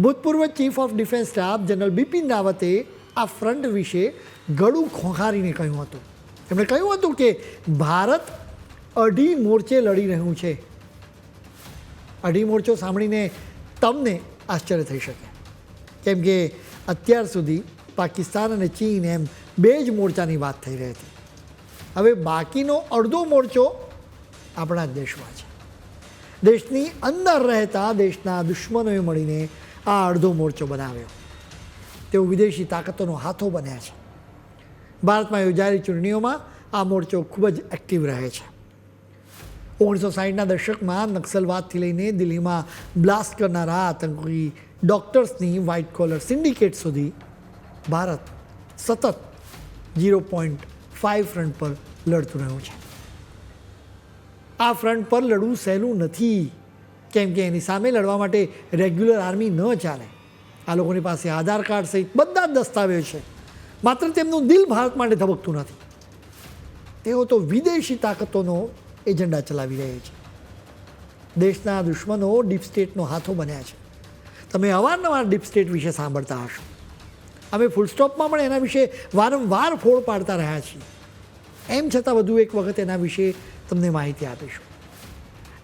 ભૂતપૂર્વ chief of defence staff general Bipin રાવતે આ ફ્રન્ટ વિશે ગળું ખોંખારીને કહ્યું હતું. એમણે કહ્યું હતું કે ભારત અઢી મોરચે લડી રહ્યું છે. અઢી મોરચો સાંભળીને તમને આશ્ચર્ય થઈ શકે. કેમ કે અત્યાર સુધી પાકિસ્તાન અને ચીન એમ બે જ મોરચાની વાત થઈ રહી હતી. હવે બાકીનો અડધો મોરચો આપણા જ દેશમાં છે. દેશની અંદર રહેતા દેશના દુશ્મનોએ મળીને આ અડધો મોરચો બનાવ્યો. તેઓ વિદેશી તાકાતોનો હાથો બન્યા છે. ભારતમાં યોજાયેલી ચૂંટણીઓમાં આ મોરચો ખૂબ જ એક્ટિવ રહે છે. ઓગણીસો સાઠના દશકમાં નક્સલવાદથી લઈને દિલ્હીમાં બ્લાસ્ટ કરનારા આતંકી ડૉક્ટર્સની વ્હાઇટ કોલર સિન્ડિકેટ સુધી ભારત સતત ઝીરો પોઈન્ટ ફાઇવ ફ્રન્ટ પર લડતું રહ્યું છે. આ ફ્રન્ટ પર લડવું સહેલું નથી. કેમ કે એની સામે લડવા માટે રેગ્યુલર આર્મી ન ચાલે. આ લોકોની પાસે આધાર કાર્ડ સહિત બધા જ દસ્તાવેજ છે. માત્ર તેમનું દિલ ભારત માટે ધબકતું નથી. તેઓ તો વિદેશી તાકાતોનો એજન્ડા ચલાવી રહ્યા છે. દેશના દુશ્મનો ડીપ સ્ટેટનો હાથો બન્યા છે. તમે અવારનવાર ડીપ સ્ટેટ વિશે સાંભળતા હશો. અમે ફૂલ સ્ટોપમાં પણ એના વિશે વારંવાર ફોડ પાડતા રહ્યા છીએ. એમ છતાં વધુ એક વખત એના વિશે તમને માહિતી આપીશું.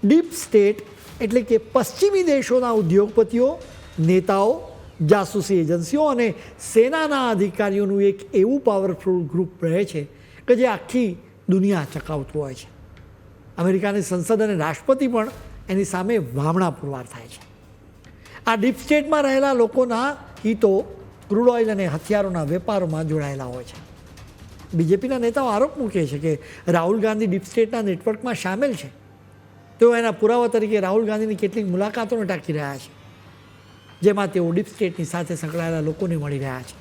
ડીપ સ્ટેટ એટલે કે પશ્ચિમી દેશોના ઉદ્યોગપતિઓ, નેતાઓ, જાસૂસી એજન્સીઓ અને સેનાના અધિકારીઓનું એક એવું પાવરફુલ ગ્રુપ રહે છે કે જે આખી દુનિયા ચકાવતું હોય છે. અમેરિકાની સંસદ અને રાષ્ટ્રપતિ પણ એની સામે વામણા પુરવાર થાય છે. આ ડીપ સ્ટેટમાં રહેલા લોકોના હિતો ક્રૂડ ઓઇલ અને હથિયારોના વેપારોમાં જોડાયેલા હોય છે. બીજેપીના નેતાઓ આરોપ મૂકે છે કે રાહુલ ગાંધી ડીપ સ્ટેટના નેટવર્કમાં સામેલ છે. તેઓ એના પુરાવા તરીકે રાહુલ ગાંધીની કેટલીક મુલાકાતોને ટાંકી રહ્યા છે, જેમાં તેઓ ડીપ સ્ટેટની સાથે સંકળાયેલા લોકોને મળી રહ્યા છે.